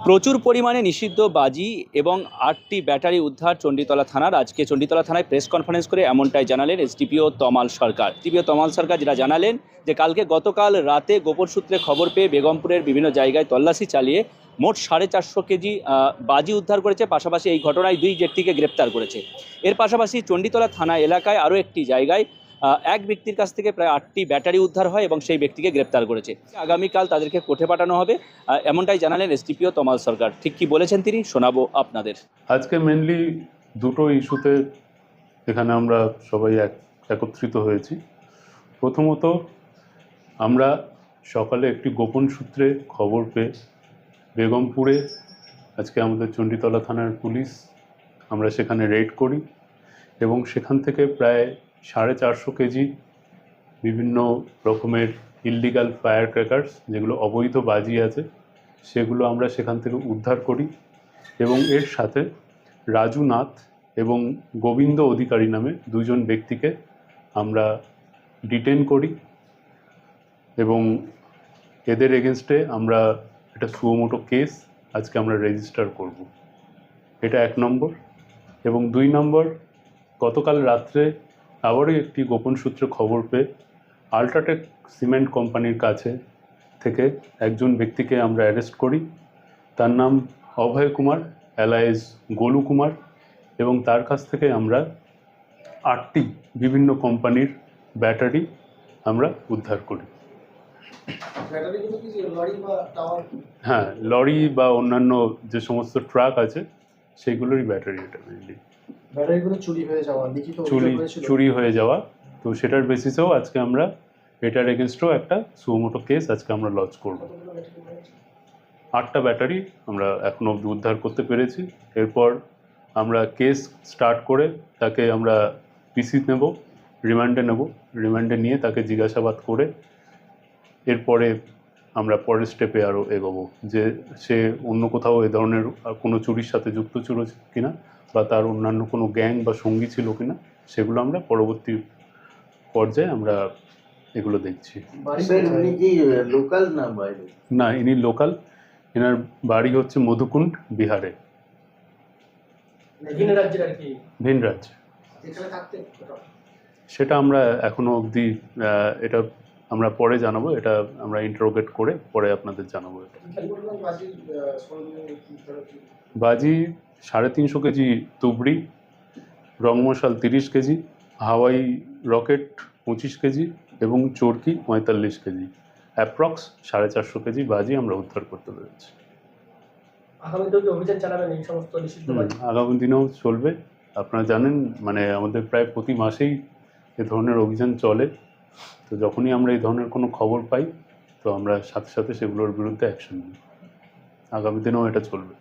প্রচুর পরিমাণে নিষিদ্ধ বাজি এবং আটটি ব্যাটারি উদ্ধার চণ্ডীতলা থানার। আজকে চণ্ডীতলা থানায় প্রেস কনফারেন্স করে এমনটাই জানালেন এসডিপিও তমাল সরকার। এসডিপিও তমাল সরকার যেটা জানালেন যে, কালকে গতকাল রাতে গোপন সূত্রে খবর পেয়ে বেগমপুরের বিভিন্ন জায়গায় তল্লাশি চালিয়ে মোট সাড়ে চারশো কেজি বাজি উদ্ধার করেছে। পাশাপাশি এই ঘটনায় দুই ব্যক্তিকে গ্রেপ্তার করেছে। এর পাশাপাশি চণ্ডীতলা থানা এলাকায় আরও একটি জায়গায় এক ব্যক্তির কাছ থেকে প্রায় আটটি ব্যাটারি উদ্ধার হয় এবং সেই ব্যক্তিকে গ্রেপ্তার করেছে। আগামীকাল তাদেরকে কোর্টে পাঠানো হবে। এমনটাই জানালেন এসডিপিও তমাল সরকার। ঠিক কি বলেছেন তিনি? শোনাবো আপনাদের। আজকে মেনলি দুটো ইস্যুতে এখানে আমরা সবাই এক, একত্রিত হয়েছি। প্রথমত, আমরা সকালে একটি গোপন সূত্রে খবর পেয়ে বেগমপুরে, আজকে আমাদের চণ্ডীতলা থানার পুলিশ, আমরা সেখানে রেড করি এবং সেখান থেকে প্রায় সাড়ে চারশো কেজি বিভিন্ন রকমের ইললিগাল ফায়ার ক্র্যাকার্স যেগুলো অবৈধ বাজি আছে, সেগুলো আমরা সেখান থেকে উদ্ধার করি এবং এর সাথে রাজু নাথ এবং গোবিন্দ অধিকারী নামে দুজন ব্যক্তিকে আমরা ডিটেন করি এবং এদের এগেনস্টে আমরা একটা সুমোটো কেস আজকে আমরা রেজিস্টার করব। এটা এক নম্বর এবং দুই নম্বর, গতকাল রাত্রে আবারও একটি গোপন সূত্রে খবর পেয়ে আল্ট্রাটেক সিমেন্ট কোম্পানির কাছে থেকে একজন ব্যক্তিকে আমরা অ্যারেস্ট করি। তার নাম অভয় কুমার অ্যালায়েজ গোলু কুমার এবং তার কাছ থেকে আমরা আটটি বিভিন্ন কোম্পানির ব্যাটারি আমরা উদ্ধার করি। হ্যাঁ লরি বা অন্যান্য যে সমস্ত ট্রাক আছে সেইগুলোরই ব্যাটারি এটা মেনলি ব্যাটারিগুলো চুরি হয়ে যাওয়া লিখিত চুরি চুরি হয়ে যাওয়া। তো সেটার বেসিসেও আজকে আমরা এটার এগেনস্টও একটা সুমোটো কেস আজকে আমরা লঞ্চ করব? আটটা ব্যাটারি আমরা এখনও অবধি উদ্ধার করতে পেরেছি। এরপর আমরা কেস স্টার্ট করে তাকে আমরা পিসি নেব রিমান্ডে নেব রিমান্ডে নিয়ে তাকে জিজ্ঞাসাবাদ করে এরপরে আমরা পরের স্টেপে আরও এগোবো। যে সে অন্য কোথাও এ ধরনের আর কোনো চুরির সাথে যুক্ত ছিল কিনা বা তার অন্যান্য কোনো গ্যাং বা সঙ্গী ছিল কিনা সেগুলো আমরা পরবর্তী পর্যায়ে আমরা এগুলো দেখছি। লোকাল না বাইরে? না ইনি লোকাল এনার বাড়ি হচ্ছে মধুকুণ্ড বিহারে। ভিন রাজ্য। সেটা আমরা এখনও অবধি এটা আমরা পরে জানাব এটা আমরা ইন্টারোগেট করে পরে আপনাদের জানাব এটা? বাজি সাড়ে তিনশো কেজি তুবড়ি রংমশাল তিরিশ কেজি হাওয়াই রকেট পঁচিশ কেজি এবং চরকি পঁয়তাল্লিশ কেজি। অ্যাপ্রক্স সাড়ে চারশো কেজি বাজি আমরা উদ্ধার করতে পেরেছি। আগামী দিনেও চলবে। আপনারা জানেন মানে আমাদের প্রায় প্রতি মাসেই এ ধরনের অভিযান চলে। তো যখনই আমরা এই ধরনের কোনো খবর পাই, তো আমরা সাথে সাথে সেগুলোর বিরুদ্ধে অ্যাকশন নিই। আগামী দিনেও এটা চলবে।